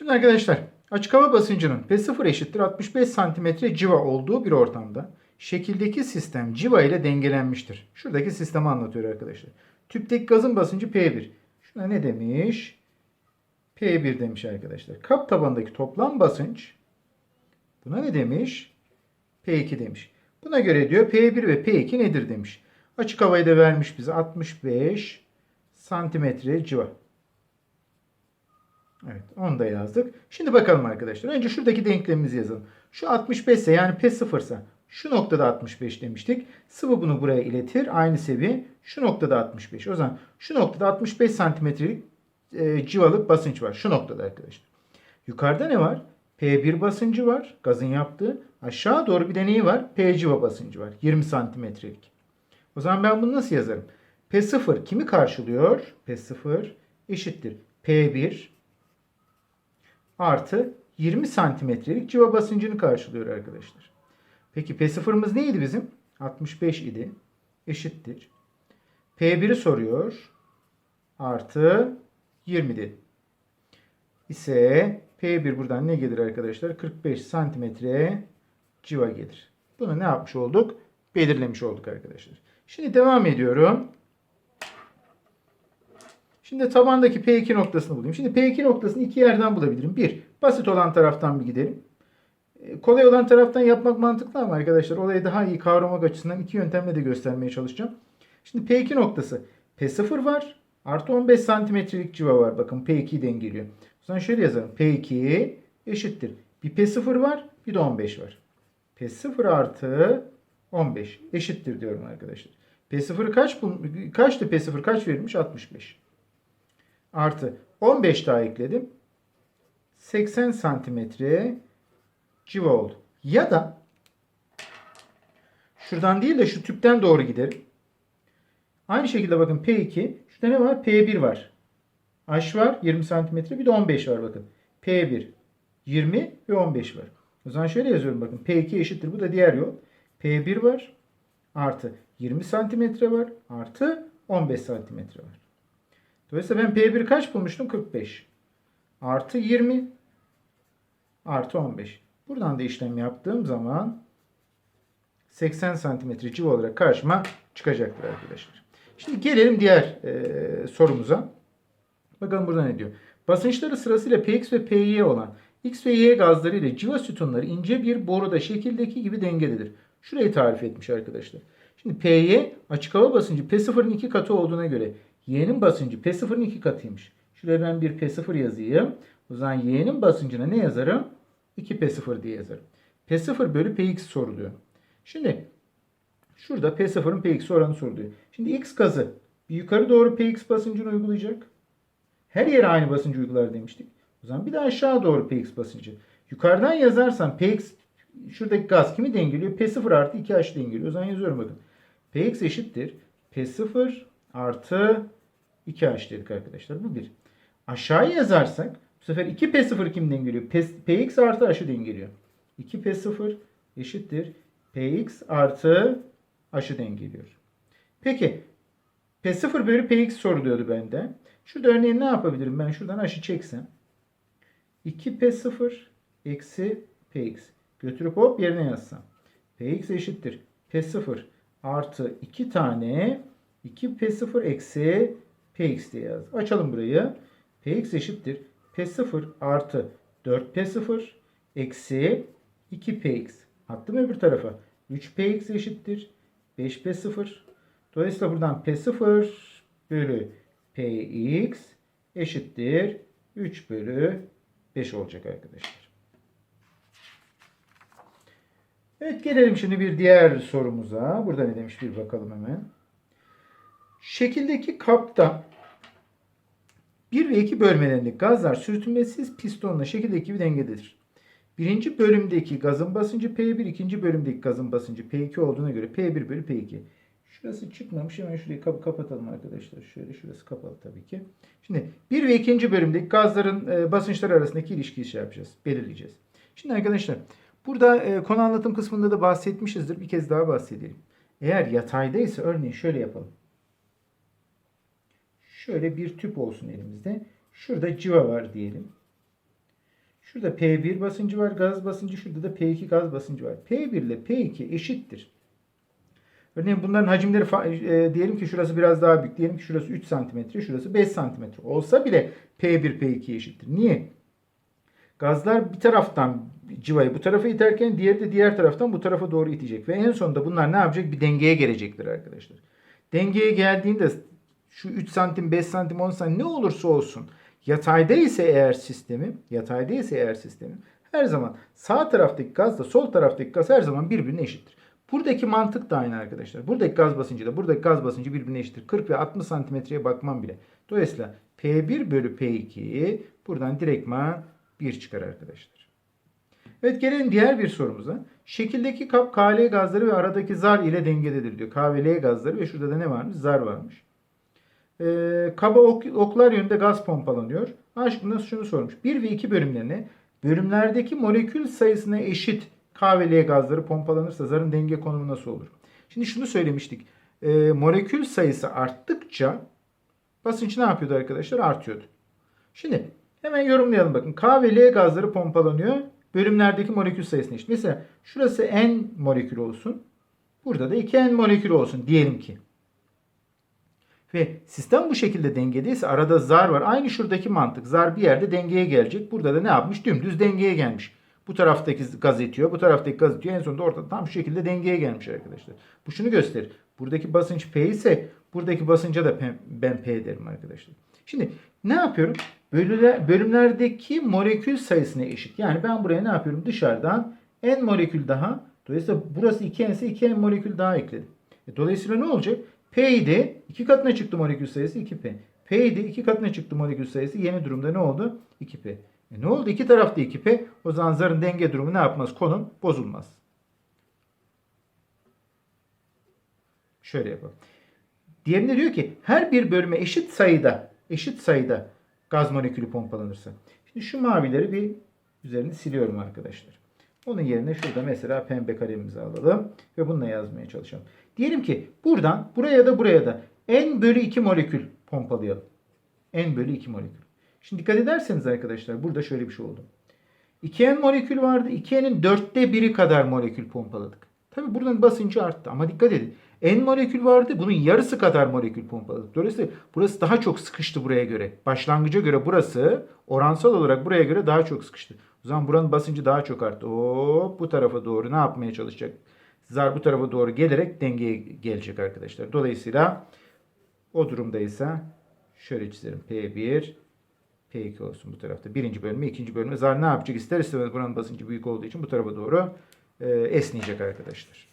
Şimdi arkadaşlar açık hava basıncının P0 eşittir 65 santimetre civa olduğu bir ortamda şekildeki sistem civa ile dengelenmiştir. Şuradaki sistemi anlatıyor arkadaşlar. Tüpteki gazın basıncı P1. Şuna ne demiş? P1 demiş arkadaşlar. Kap tabanındaki toplam basınç buna ne demiş? P2 demiş. Buna göre diyor P1 ve P2 nedir demiş. Açık havayı da vermiş bize 65 santimetre civa. Evet onu da yazdık. Şimdi bakalım arkadaşlar. Önce şuradaki denklemimizi yazalım. Şu 65 ise yani P0 ise şu noktada 65 demiştik. Sıvı bunu buraya iletir. Aynı seviye. Şu noktada 65. O zaman şu noktada 65 santimetrelik e, civalık basınç var. Şu noktada arkadaşlar. Yukarıda ne var? P1 basıncı var. Gazın yaptığı. Aşağı doğru bir de neyi var? P civa basıncı var. 20 santimetrelik. O zaman ben bunu nasıl yazarım? P0 kimi karşılıyor? P0 eşittir. P1 artı 20 santimetrelik civa basıncını karşılıyor arkadaşlar. Peki P0'ımız neydi bizim? 65 idi. Eşittir. P1'i soruyor. Artı 20 dedi. İse P1 buradan ne gelir arkadaşlar? 45 santimetre civa gelir. Bunu ne yapmış olduk? Belirlemiş olduk arkadaşlar. Şimdi devam ediyorum. Şimdi tabandaki P2 noktasını bulayım. Şimdi P2 noktasını iki yerden bulabilirim. Bir, basit olan taraftan bir gidelim. E, Kolay olan taraftan yapmak mantıklı ama arkadaşlar olayı daha iyi kavramak açısından iki yöntemle de göstermeye çalışacağım. Şimdi P2 noktası P0 var. Artı 15 santimetrelik civa var. Bakın P2'yi dengeliyor. O zaman şöyle yazalım. P2 eşittir. Bir P0 var bir de 15 var. P0 artı 15 eşittir diyorum arkadaşlar. P0 kaç kaçtı P0 kaç verilmiş? 65. Artı 15 daha ekledim. 80 santimetre civa oldu. Ya da şuradan değil de şu tüpten doğru giderim. Aynı şekilde bakın P2. Şurada ne var? P1 var. H var 20 santimetre bir de 15 var bakın. P1 20 ve 15 var. O zaman şöyle yazıyorum bakın. P2 eşittir. Bu da diğer yol. P1 var. Artı 20 santimetre var. Artı 15 santimetre var. Dolayısıyla ben P1 kaç bulmuştum? 45. Artı 20. Artı 15. Buradan da işlem yaptığım zaman 80 santimetre civa olarak karşıma çıkacaktır arkadaşlar. Şimdi gelelim diğer e, sorumuza. Bakalım burada ne diyor. Basınçları sırasıyla Px ve Py olan X ve Y gazları ile civa sütunları ince bir boruda şekildeki gibi dengededir. Şurayı tarif etmiş arkadaşlar. Şimdi Py açık hava basıncı P0'ın iki katı olduğuna göre Y'nin basıncı P0'ın iki katıymış. Şuraya ben bir P0 yazayım. O zaman Y'nin basıncına ne yazarım? 2P0 diye yazarım. P0 bölü Px soruluyor. Şimdi şurada P0'ın Px oranı soruluyor. Şimdi X gazı yukarı doğru Px basıncını uygulayacak. Her yere aynı basıncı uygular demiştik. O zaman bir de aşağı doğru Px basıncı. Yukarıdan yazarsam Px şuradaki gaz kimi dengeliyor? P0 artı 2H dengeliyor. O zaman yazıyorum bakın. Px eşittir. P0 artı 2H dedik arkadaşlar. Bu bir. Aşağıya yazarsak bu sefer 2P0 kim dengeliyor? P, Px artı H'ı dengeliyor. 2P0 eşittir. Px artı H'ı dengeliyor. Peki P0 bölü Px soruluyordu bende. Şurada örneğin ne yapabilirim? Ben şuradan H'ı çeksem. 2P0 eksi Px. Götürüp hop yerine yazsam. Px eşittir. P0 artı 2 tane 2P0 eksi Px diye yaz. Açalım burayı. Px eşittir. P0 artı 4P0 eksi 2Px. Attım öbür tarafa. 3Px eşittir. 5P0. Dolayısıyla buradan P0 bölü Px eşittir. 3 bölü 5 olacak arkadaşlar. Evet gelelim şimdi bir diğer sorumuza. Burada ne demiş bir bakalım hemen. Şekildeki kapta 1 ve 2 bölmelerindeki gazlar sürtünmesiz pistonla şekildeki gibi dengededir. Birinci bölümdeki gazın basıncı P1, ikinci bölümdeki gazın basıncı P2 olduğuna göre P1 bölü P2. Şurası çıkmamış. Hemen şurayı kap kapatalım arkadaşlar. Şöyle şurası kapalı tabii ki. Şimdi bir ve ikinci bölümdeki gazların e, basınçları arasındaki ilişkiyi şey yapacağız. Belirleyeceğiz. Şimdi arkadaşlar burada e, konu anlatım kısmında da bahsetmişizdir. Bir kez daha bahsedelim. Eğer yataydaysa örneğin şöyle yapalım. Şöyle bir tüp olsun elimizde. Şurada civa var diyelim. Şurada P1 basıncı var, gaz basıncı. Şurada da P2 gaz basıncı var. P1 ile P2 eşittir. Örneğin bunların hacimleri e, diyelim ki şurası biraz daha büyük. Diyelim ki şurası 3 santimetre, şurası 5 santimetre. Olsa bile P1 P2 eşittir. Niye? Gazlar bir taraftan civayı bu tarafa iterken diğeri de diğer taraftan bu tarafa doğru itecek. Ve en sonunda bunlar ne yapacak? Bir dengeye gelecektir arkadaşlar. Dengeye geldiğinde şu 3 santim, 5 santim, 10 santim ne olursa olsun yatayda ise eğer sistemi, yatayda ise eğer sistemi her zaman sağ taraftaki gazla sol taraftaki gaz her zaman birbirine eşittir. Buradaki mantık da aynı arkadaşlar. Buradaki gaz basıncı da buradaki gaz basıncı birbirine eşittir. 40 ve 60 santimetreye bakmam bile. Dolayısıyla P1 bölü P2'yi buradan direktman 1 çıkar arkadaşlar. Evet gelelim diğer bir sorumuza. Şekildeki kap KL gazları ve aradaki zar ile dengededir diyor. K ve gazları ve şurada da ne varmış? Zar varmış. Ee, kaba ok- oklar yönünde gaz pompalanıyor. Aşkında şunu sormuş. 1 ve 2 bölümlerine bölümlerdeki molekül sayısına eşit K ve L gazları pompalanırsa zarın denge konumu nasıl olur? Şimdi şunu söylemiştik. Ee, molekül sayısı arttıkça basınç ne yapıyordu arkadaşlar? Artıyordu. Şimdi hemen yorumlayalım bakın. K ve L gazları pompalanıyor. Bölümlerdeki molekül sayısına eşit. Mesela şurası N molekül olsun. Burada da 2N molekül olsun diyelim ki. Ve sistem bu şekilde dengedeyse arada zar var. Aynı şuradaki mantık. Zar bir yerde dengeye gelecek. Burada da ne yapmış? Dümdüz dengeye gelmiş. Bu taraftaki gaz itiyor. Bu taraftaki gaz itiyor. En sonunda ortada tam şu şekilde dengeye gelmiş arkadaşlar. Bu şunu gösterir. Buradaki basınç P ise buradaki basınca da ben P derim arkadaşlar. Şimdi ne yapıyorum? Bölüler, bölümlerdeki molekül sayısına eşit. Yani ben buraya ne yapıyorum? Dışarıdan N molekül daha. Dolayısıyla burası 2N ise 2N molekül daha ekledim. E, Dolayısıyla ne olacak? P'ydi. iki katına çıktı molekül sayısı 2P. P'ydi. iki katına çıktı molekül sayısı. Yeni durumda ne oldu? 2P. E ne oldu? İki tarafta 2P. O zaman zarın denge durumu ne yapmaz? Konum bozulmaz. Şöyle yapalım. Diğerinde diyor ki her bir bölüme eşit sayıda eşit sayıda gaz molekülü pompalanırsa. Şimdi şu mavileri bir üzerini siliyorum arkadaşlar. Onun yerine şurada mesela pembe kalemimizi alalım ve bununla yazmaya çalışalım. Diyelim ki buradan buraya da buraya da n bölü 2 molekül pompalayalım. n bölü 2 molekül. Şimdi dikkat ederseniz arkadaşlar burada şöyle bir şey oldu. 2n molekül vardı. 2n'in dörtte biri kadar molekül pompaladık. Tabi buradan basıncı arttı ama dikkat edin. N molekül vardı. Bunun yarısı kadar molekül pompaladık. Dolayısıyla burası daha çok sıkıştı buraya göre. Başlangıca göre burası oransal olarak buraya göre daha çok sıkıştı. O zaman buranın basıncı daha çok arttı. Hop bu tarafa doğru ne yapmaya çalışacak? Zar bu tarafa doğru gelerek dengeye gelecek arkadaşlar. Dolayısıyla o durumdaysa şöyle çizerim. P1 P2 olsun bu tarafta. Birinci bölümü, ikinci bölümü. Zar ne yapacak? İster istemez buranın basıncı büyük olduğu için bu tarafa doğru e, esneyecek arkadaşlar.